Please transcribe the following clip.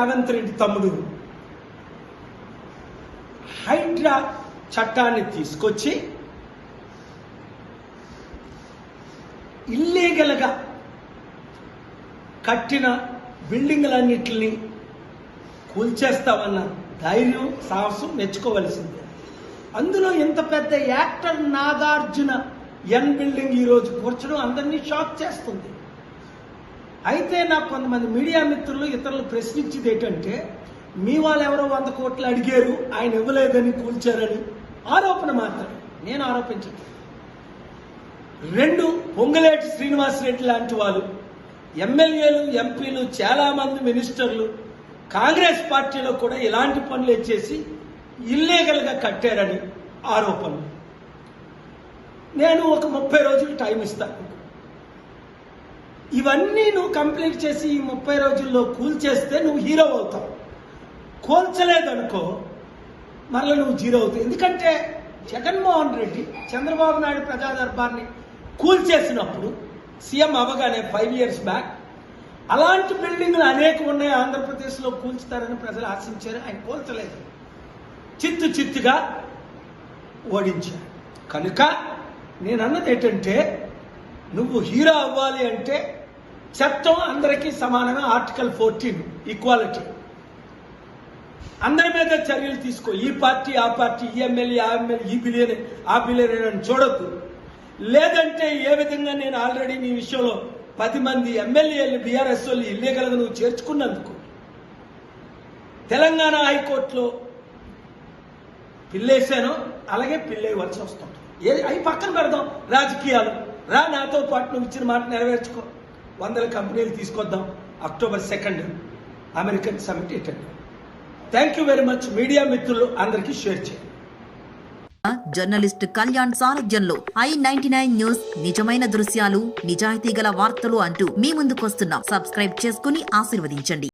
రేవంత్ రెడ్డి తమ్ముడు. హైడ్రా చట్టాన్ని తీసుకొచ్చి ఇల్లీగల్గా కట్టిన బిల్డింగ్లన్నింటినీ కూల్చేస్తామన్న ధైర్యం సాహసం మెచ్చుకోవలసిందే. అందులో ఇంత పెద్ద యాక్టర్ నాగార్జున ఎన్ బిల్డింగ్ ఈరోజు కూర్చడం అందరినీ షాక్ చేస్తుంది. అయితే నాకు కొంతమంది మీడియా మిత్రులు ఇతరులు ప్రశ్నించింది ఏంటంటే మీ వాళ్ళు ఎవరో వంద కోట్లు అడిగారు ఆయన ఇవ్వలేదని కూల్చారని. ఆరోపణ మాత్రమే. నేను ఆరోపించట్లేదు. రెండు పొంగులేటి శ్రీనివాసరెడ్డి లాంటి వాళ్ళు ఎమ్మెల్యేలు ఎంపీలు చాలా మంది మినిస్టర్లు కాంగ్రెస్ పార్టీలో కూడా ఇలాంటి పనులు చేసి ఇల్లీగల్గా కట్టారని ఆరోపణలు. నేను ఒక ముప్పై రోజులు టైం ఇస్తాను. ఇవన్నీ నువ్వు కంప్లీట్ చేసి ఈ ముప్పై రోజుల్లో కూల్చేస్తే నువ్వు హీరో అవుతావు. కూల్చలేదనుకో మరలా నువ్వు జీరో అవుతావు. ఎందుకంటే జగన్మోహన్ రెడ్డి చంద్రబాబు నాయుడు ప్రజాదర్బార్ని కూల్చేసినప్పుడు సీఎం అవగానే ఫైవ్ ఇయర్స్ బ్యాక్ అలాంటి బిల్డింగ్లు అనేకం ఉన్నాయి ఆంధ్రప్రదేశ్లో కూల్చుతారని ప్రజలు ఆశించారు. ఆయన కూల్చలేదు. చిత్తు చిత్తుగా ఓడించారు. కనుక నేను అన్నది ఏంటంటే నువ్వు హీరో అవ్వాలి అంటే చట్టం అందరికీ సమానమే ఆర్టికల్ ఫోర్టీన్ ఈక్వాలిటీ అందరి మీద చర్యలు తీసుకో. ఈ పార్టీ ఆ పార్టీ ఈ ఎమ్మెల్యే ఆ ఎమ్మెల్యే ఈ బిలియన్ ఆ బిలియన్ అని చూడొద్దు. లేదంటే ఏ విధంగా నేను ఆల్రెడీ నీ విషయంలో పది మంది ఎమ్మెల్యేలు బీఆర్ఎస్ వాళ్ళు ఇల్లీగల్గా నువ్వు చేర్చుకున్నందుకు. తెలంగాణ హైకోర్టులో పిల్లేసాను అలాగే పిల్లేయవలసి వస్తుంది. ఏ అవి పక్కన పెడదాం. రాజకీయాలు. రా నాతో పాటు నువ్వు ఇచ్చిన మాట నెరవేర్చుకో. వందల కంపెనీలు తీసుకొద్దాం. October second American summit attend. Thank you very much media మిత్రులు అందరికీ షేర్ చేయండి. జర్నలిస్ట్ కళ్యాణ్ సారథ్యంలో ఐ నైన్టీ నైన్ న్యూస్ నిజమైన దృశ్యాలు నిజాయితీ గల వార్తలు అంటూ మీ ముందుకొస్తున్నాం. సబ్స్క్రైబ్ చేసుకుని ఆశీర్వదించండి.